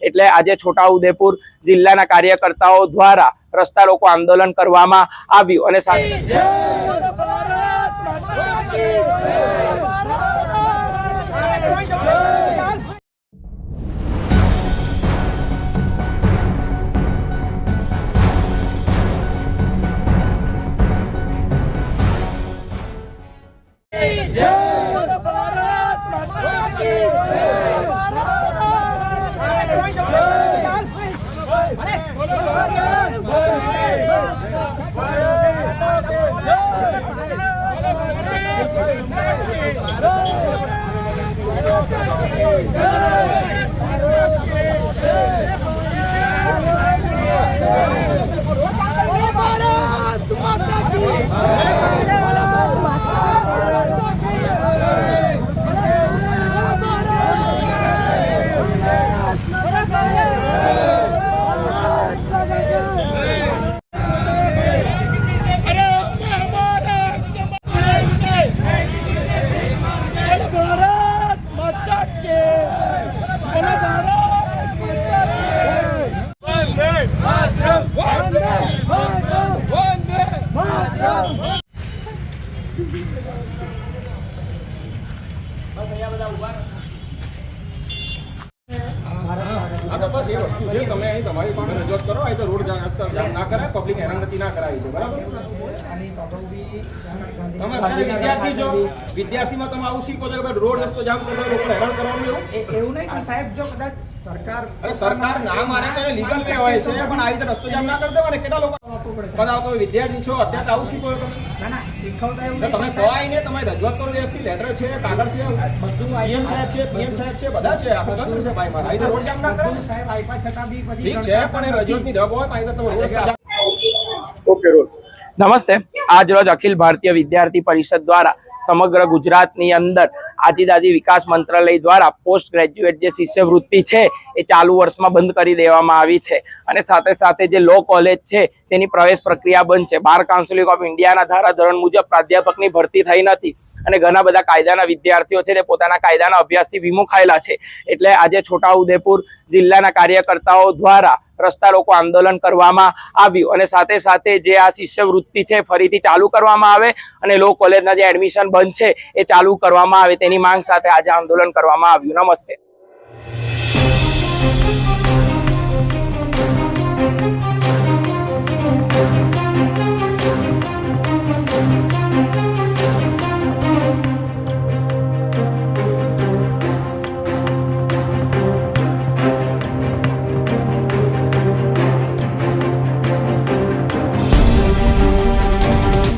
એટલે આજે છોટાઉદેપુર જિલ્લાના કાર્યકર્તાઓ દ્વારા રસ્તા રોકો આંદોલન કરવામાં આવ્યું અને સાથે ભારત બસ એ વસ્તુ છે તમે અહીં તમારી પાસે રજૂઆત કરો અહીં તો રોડ રસ્તા જામ ના કરાય પબ્લિક હેરાનગતિ ના કરાવી છે બરાબર? તમે વિદ્યાર્થી છો વિદ્યાર્થીમાં તમે આવું શીખો છો કે રોડ રસ્તો જામ કરો લોકો હેરાન કરવાનું એવું એ- એવું નહીં પણ સાહેબ જો કદાચ સરકાર અરે સરકાર ના મારે તો લીગલ કહેવાય છે. પણ આવી રીતે રસ્તો જામ ના કરી દેવાને કેટલા લોકો બધા તમે વિદ્યાર્થી છો અત્યારે આવું શીખો તમે ના ના શીખવતા એવું તમે કહો તમે રજૂઆત કરો વ્યવસ્થિત લેટર છે કાગળ છે બધું આઈએમ સાહેબ છે પીએમ સાહેબ છે બધા છે આપણે ગંભીર છે ભાઈ મારા. આવી રોડ જામ ના કરો સાહેબ આપ્યા છતાં બી પછી ઠીક છે પણ એ રજૂઆતની રગ હોય પણ તો તમે રોડ ઓકે. રોડ નમસ્તે. આજ રોજ અખિલ ભારતીય વિદ્યાર્થી પરિષદ દ્વારા સમગ્ર ગુજરાતની અંદર આદિજાતિ વિકાસ મંત્રાલય દ્વારા પોસ્ટ ગ્રેજ્યુએટ જે શિષ્યવૃત્તિ છે એ ચાલુ વર્ષમાં બંધ કરી દેવામાં આવી છે. અને સાથે સાથે જે લો કોલેજ છે તેની પ્રવેશ પ્રક્રિયા બંધ છે. બાર કાઉન્સિલ ઓફ ઇન્ડિયાના ધારાધોરણ મુજબ પ્રાધ્યાપકની ભરતી થઈ નથી અને ઘણા બધા કાયદાના વિદ્યાર્થીઓ છે તે પોતાના કાયદાના અભ્યાસથી વિમુખાયેલા છે. એટલે આજે છોટાઉદેપુર જિલ્લાના કાર્યકર્તાઓ દ્વારા રસ્તા રોકો આંદોલન કરવામાં આવ્યું. અને સાથે સાથે જે આ શિષ્યવૃત્તિ છે, ફરીથી ચાલુ કરવામાં આવે અને લો કોલેજના જે એડમિશન બંધ છે, એ ચાલુ કરવામાં આવે તેની માંગ સાથે આજે આંદોલન કરવામાં આવ્યું. નમસ્તે.